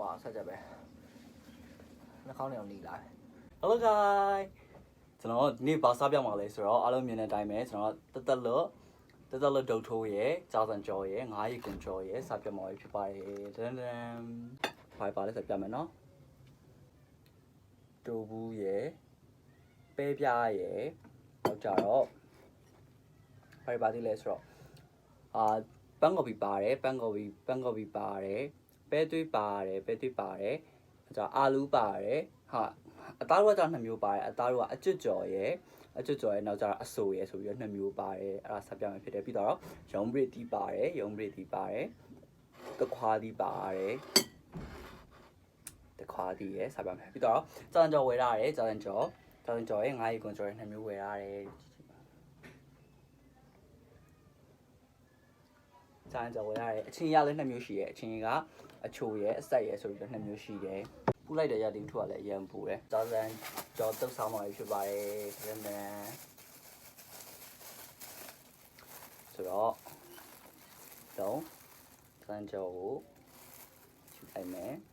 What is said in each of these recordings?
ဟိုဆက်ချက်ပဲနှာခေါင်းနဲ့အောင်နေလာတယ် Hello guys ကျွန်တော်ဒီနေ့ဘာစားပြမှာလဲဆိုတော့အားလုံးမြင်တဲ့အတိုင်းပဲကျွန်တော်တက်တက်လို့တက်တက်လို့ဒုတ်ထိုးရဲ့ကြာစံကြော်ရဲ့ငါးရီကွန်ကြော်ရဲ့စားပြမှာပဲဖြစ်ပါတယ်ဒန်ဒန်ဖိုင်ပါလဲဆက်ပြမယ်နော်တူဘူးရဲ့ပဲပြားရဲ့တော့ကြတော့ဖိုင်ပါသေးလဲဆိုတော့အာပန်းကော်ပီပါတယ်ပန်းကော်ပီပန်းကော်ပီပါတယ် ပဲသွေးပါတယ်ပဲသွေးပါတယ်အဲဒါအာလူးပါတယ်ဟာအသားတို့ကနှစ်မျိုးပါတယ်အသားတို့ကအကျွတ်ကြော်ရဲ့အကျွတ်ကြော်ရဲ့နောက်ကျတော့အဆိုရဲ့ဆိုပြီးတော့နှစ်မျိုးပါတယ်အဲ့ဒါဆက်ပြမယ်ဖြစ်တယ်ပြီးတော့ရုံးပရစ်တီးပါတယ်ရုံးပရစ်တီးပါတယ်တခွားတီးပါတယ်တခွားတီးရဲ့ဆက်ပြမယ်ပြီးတော့ကြာန်ကြော်ဝယ်ရတယ်ကြာန်ကြော်ကြာန်ကြော်ရဲ့ငါးရီကွန်ကြော်ရဲ့နှစ်မျိုးဝယ်ရတယ်ကြာန်ကြော်ဝယ်ရတယ်အချင်းရလည်းနှစ်မျိုးရှိရဲ့အချင်းက အချိုရဲ့အဆက်ရဲ့ဆိုပြီးတော့နှစ်မျိုးရှိတယ်ပူလိုက်တဲ့ရတင်ထွက်လည်းအရန်ပူတယ်။ဇာဇန်ကြော်တုတ်ဆောင်မှာဖြစ်ပါတယ်။ဒါနဲ့ဆိုတော့တော့ဇန်ကြော်ကိုယူလိုက်မယ်။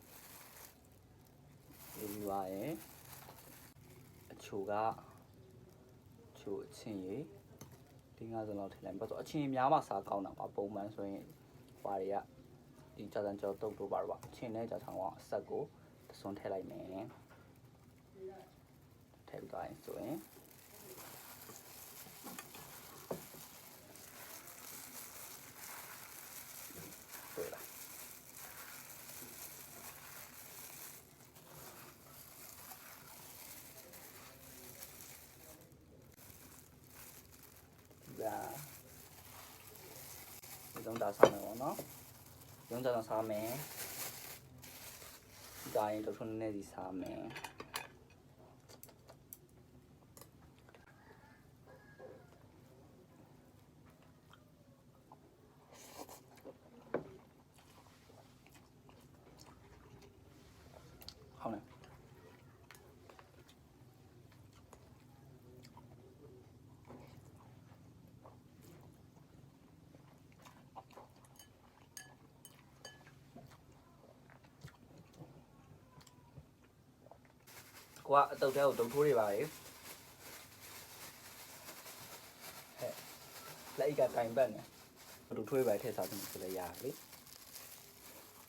ဒီပါရဲ့အချိုကအချိုအချင်းရေဒီငါးစလောက်ထည့်လိုက်ပါတော့အချင်းများမှစားကောင်းတာပါပုံမှန်ဆိုရင်ပါတွေက ဒီဇာဇန်ကြော်တုတ်တို့ပါတော့အချင်းနဲ့ကြာဆောင်အောင်အဆက်ကိုတစွန်းထည့်လိုက်မယ်ထည့်ပြီးသွားရင်ဆိုရင်တွေ့လားဒါဒီတော့ဒါစားမယ်ပေါ့နော် ရုံးကြတော့စားမယ်ဒါရင်တော့ထုံးနေစီစားမ ကိုကအတုတ်တဲကိုဒုံထိုးနေပါလေဟဲ့လက်အိတ်ကတိုင်ပတ်နေဒုံထိုးပါထည့်စားတယ်ဆိုလည်းရတယ်လေ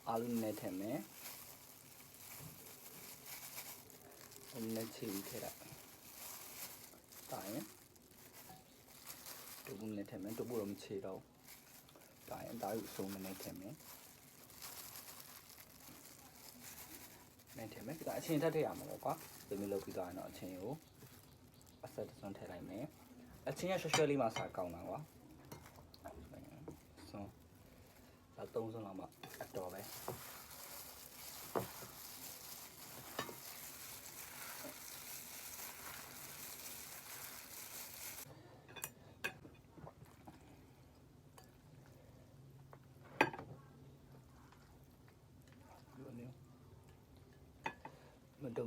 အာလူနဲ့ထည့်မယ်အမနဲ့ချီထည့်လိုက်တာရင်တူဘူးနဲ့ထည့်မယ်တူဘူးတော့မချီတော့တာရင်ဒါရုပ်စုံနဲ့ထည့်မယ်နဲ့ထည့်မယ်ဒါအချင်းထက်ထည့်ရမှာပေါ့ကွာ ဒီလိုလုပ်ပြီးသွားရင်တော့အချင်းကိုအဆက်တစ်စွန်းထည့်လိုက်မယ်အချင်းရရွှဲရွှဲလေးမှစားကောင်းတာကွာဆုံးဒါသုံးစွန်းလောက်မှအတော်ပဲ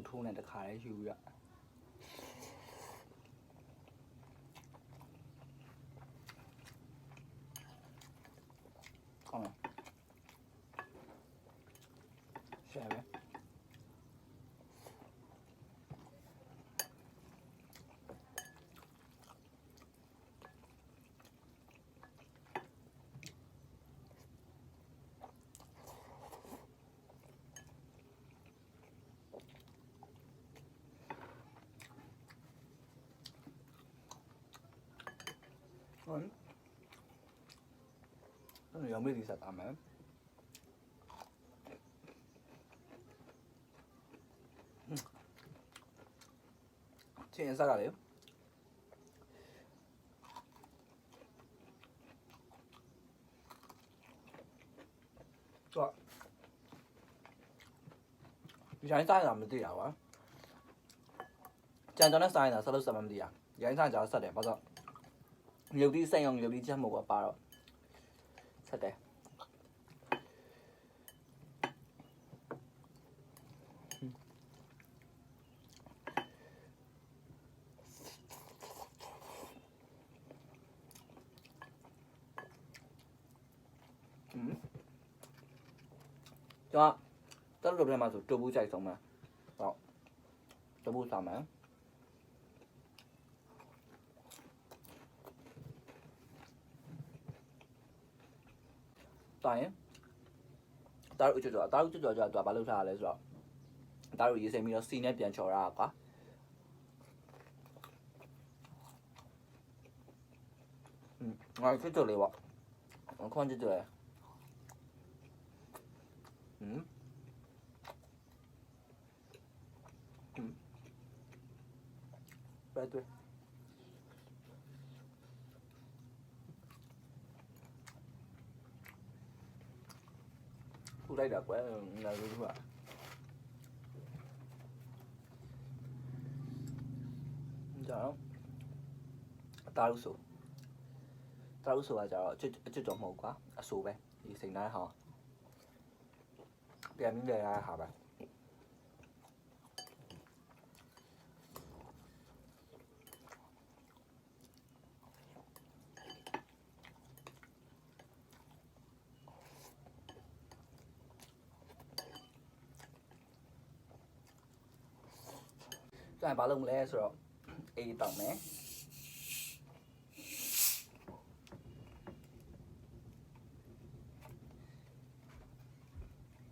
ထိုးနဲ့တခါလေးယူရကောင်းလားရှာပဲဟုတ် အဲ့ရောင်မေးဒီစားတာမယ်ချင်းစားကြလေတော့ဒီဆိုင်စားရတာမသိတာပါကြံကြောင်းနဲ့စားရတာဆက်လို့ဆက်မှမသိရရိုင်းစားကြတော့ဆက်တယ်ဘာလို့ nhiều đi xanh không nhiều đi chăm một quả bà rồi thật đấy cho တ က်လို့ထဲမှာဆိုတူဘူးကြိုက်ဆုံးမှာဟုတ်တူဘူးစားမ တာရင်အသားတို့အကျွတ်ကျော်အသားတို့ကျွတ်ကျော်ကျတော့ဘာလုပ်ထားရလဲဆိုတော့အသားတို့ရေးစင်ပြီးတော့စီနဲ့ပြန်ချော်ရတာကွာငါကျွတ်ကျော်လေးပေါ့ခွန်ကျွတ်ကျော်လေးဟမ်ဘယ်တွေ့ လိုက်တာကွယ်ငါတို့ကကြောင်အတားလို့ဆိုတားလို့ဆိုတာကြတော့အချစ်အချစ်တော့မဟုတ်ကွာအဆိုပဲဒီစိန်တိုင်းဟာပြန်ပြီးလေရတာဟာပဲ ကျန်ဘာလုပ်မလဲဆိုတော့အေးတောက်မယ်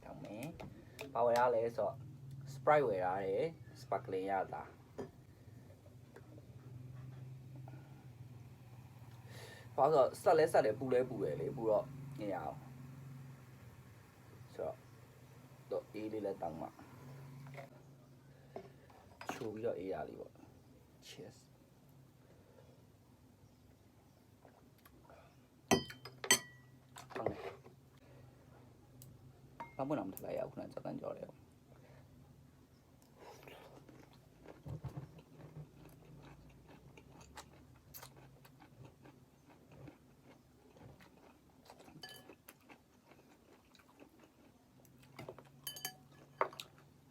တောက်မယ်ဘာဝယ်ရလဲဆိုတော့ Sprite ဝယ်ရတယ် Sparkling ရတာဘာလို့ဆိုတော့ဆက်လဲဆက်တယ်ပူလဲပူတယ်လေပူတော့နေရအောင်ဆိုတော့တော့အေးလေးလည်းတောင်းမှာ ချိုးပြီးတော့အေးရလေးပေါ့ cheers ဟုတ်တယ်ဘာမှမထလိုက်ရဘူးခဏစက်တန်ကြော်တ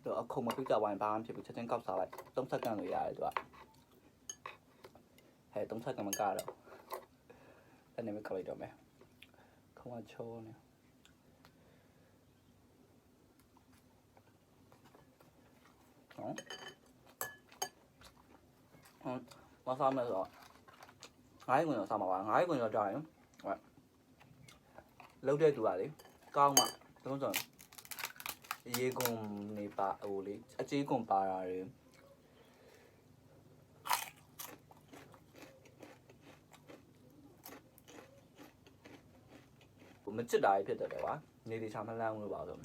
ယ်တော့အခုမပြကြဝိုင်းဘာမှဖြစ်ဘူးချက်ချင်းကောက်စားလိုက်3စက္ကန့်လို့ရတယ်သူကဟဲ့3စက္ကန့်မကတော့အဲ့နေမကောက်လိုက်တော့မယ်ခုံးကချိုးနေဟမ်ဟမ်မစားမယ်ဆိုတော့ငါးခွင်တော့စားမှာပါငါးခွင်တော့ကြာရင်ဟဲ့လုံးတဲ့သူကလေကောင်းမှသုံးစုံ ရေကုန်နေပါဟိုလေအကြေးကုန်ပါတာတွေဟိုမချစ်တာတွေဖြစ်တတ်တယ်ကွာနေဒီချာမလန်းဘူးလို့ပါဆို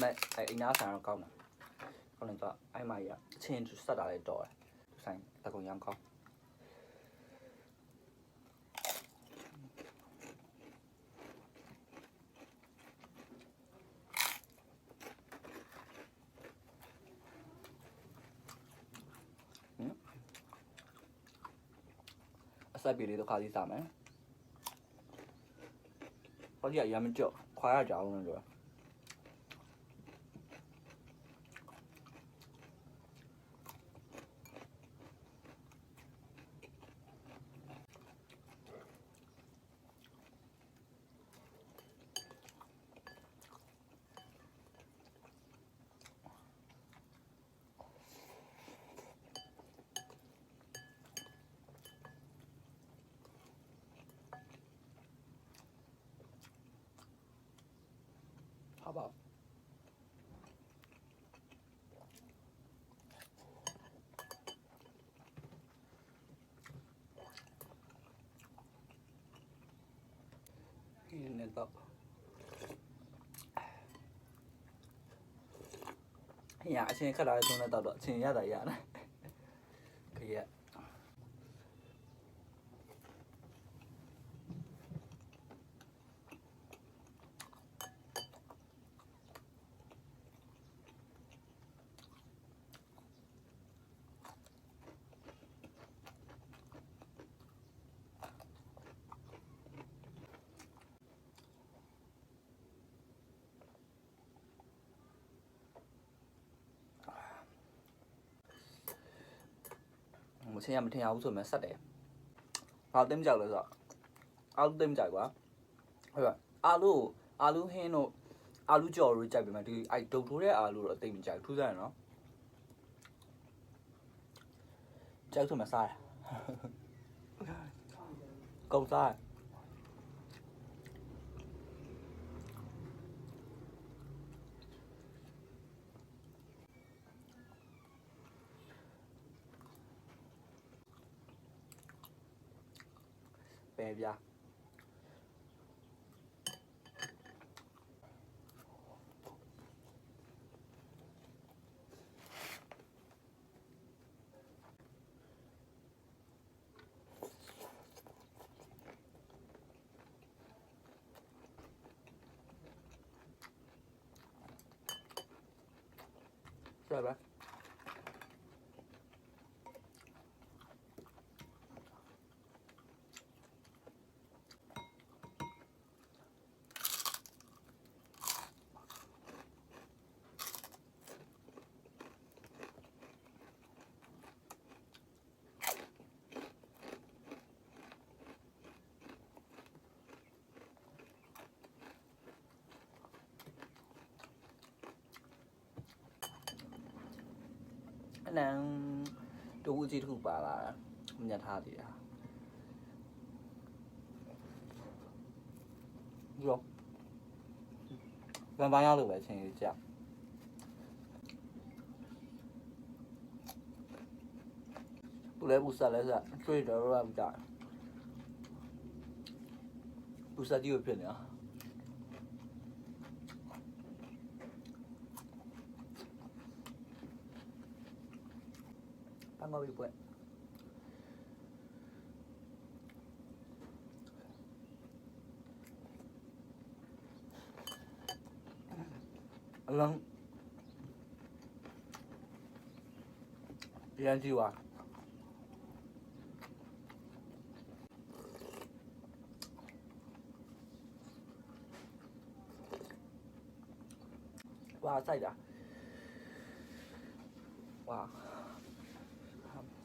မဲ့အဲ့အိမ်သားဆန်တော့ကောင်းတယ်ကောင်းတယ်တော့အဲ့မကြီးကအချင်းသူစက်တာလေးတော့တယ်သူဆိုင်တကုံရမ်းကောင်း ဆက်ပြေလေးတော့ခါစီစားမယ်ဟောကြီးကရမ်းမကြော့ခွာရကြအောင်လို့ပြော 好不好？那个，哎呀，现在看到从那到到，现在的呀呢， မချင်းရမထင်အောင်ဆိုမှဆက်တယ်။ဘာသိမကြောက်လဲဆိုတော့အာလူသိမကြိုက်ကွာ။ဟုတ်ပါအာလူအာလူဟင်းတို့အာလူကြော်လို့ကြိုက်ပေမဲ့ဒီအဲ့ဒုတ်ထိုးတဲ့အာလူတော့အသိမကြိုက်ဘူးထူးဆန်းတယ်နော်ကြိုက်ဆိုမှစားတယ်ကုံစား တယ်ပဲ ဗျာ Rồi bác. anh đang đủ gì thuộc bà là nhà tha thì à rồi gần bao nhiêu được vậy thì chạm bữa lấy bút sa lấy ra chơi đó ra bút chạy bút sa đi ở bên nữa Bang ngồi bị quậy. Lần đi ăn Enggak, wibuat.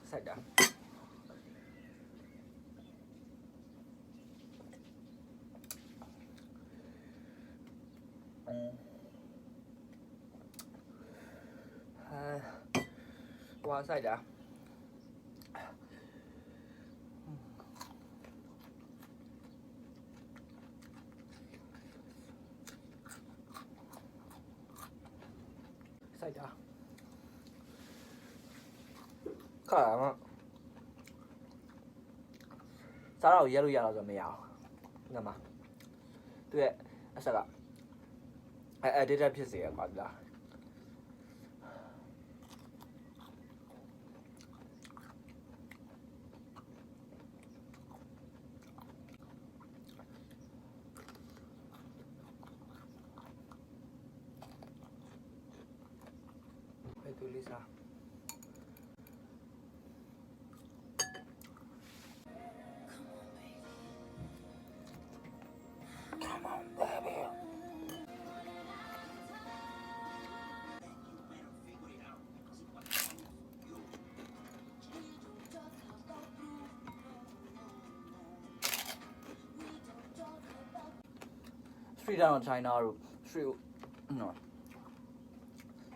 塞的，哇塞的。 ခါမှာစားတော့ရဲလို့ရတော့ဆိုမရအောင်ငါမသူရဲ့အဆက်ကအဲ editor ဖြစ်စေရကွာဒီလား Street down China တို့ street no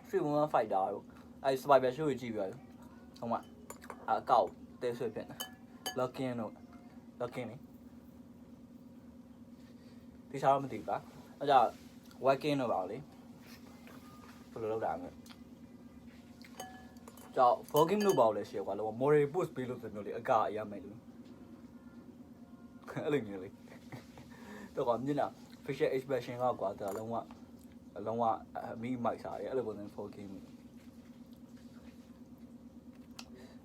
street woman fighter တို့အဲ survival show ကိုကြည့်ပြရဟိုမှာအကောက်တဲဆွဲဖြစ်နေ locking တို့ locking နေဒီစားတော့မသိဘူးပါအဲကြောင့် working တော့ပါလေဘယ်လိုလုပ်တာလဲကြောက် working လို့ပါလို့ရှိရကွာလော moral post ပေးလို့ဆိုမျိုးလေအကအရမယ်လို့အဲ့လိုမျိုးလေတော့ကမြင်လား facial expression ကကွာဒါလုံးဝလုံးဝအမိမိုက်စားတယ်အဲ့လိုပုံစံ working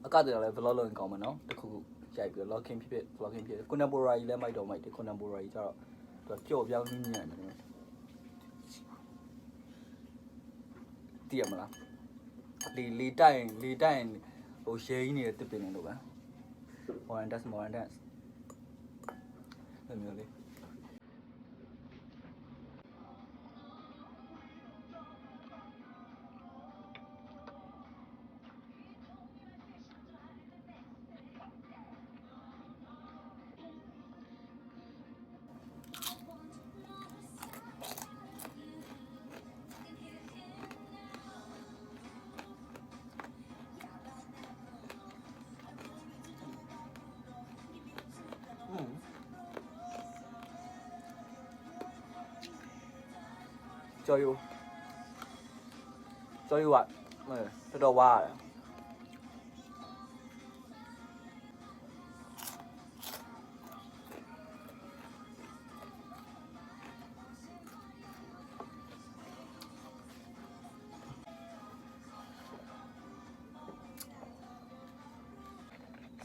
အကတည်းကလည်း vlog လုပ်ရင်ကောင်းမှာနော်တခုခုရိုက်ပြီး login ဖြစ်ဖြစ် vlogging ဖြစ်ဖြစ် contemporary လည်းမိုက်တော့မိုက်တယ် contemporary ကျတော့သူကကြော့ပြောင်းညံ့ညံ့တယ်တည်ရမလားလီလီတိုင်လီတိုင်ဟိုရဲကြီးနေတဲ့တစ်ပင်နေလို့ပဲ modern dance modern dance လိုမျိုးလေး ကြော်ယူကြော်ယူကအဲတော်တော်ဝါရတယ်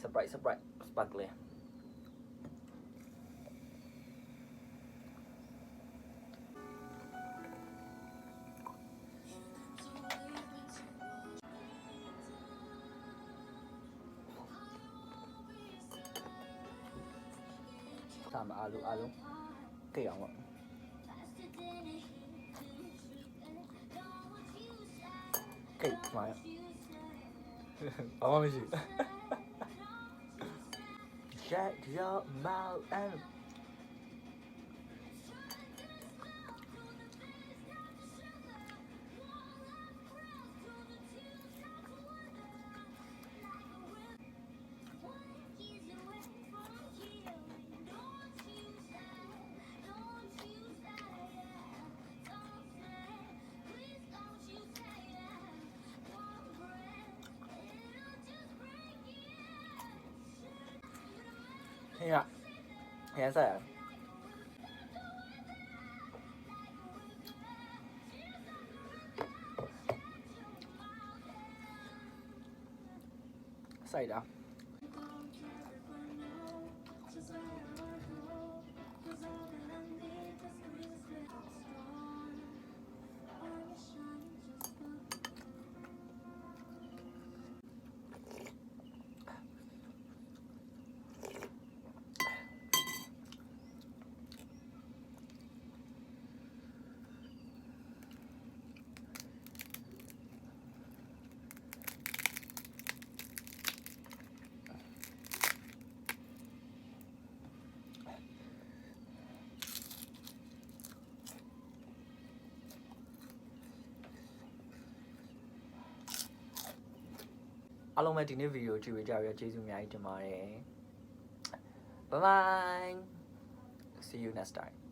Sprite, Sprite, sparkling. Alu alu, kaya nga. Kay, maya. Pamamisi. Check your mouth and Hèn gì lắm! အားလုံးပဲဒီနေ့ဗီဒီယိုကြည့်ကြရကျေးဇူးအများကြီးတင်ပါတယ်။ Bye bye. See you next time.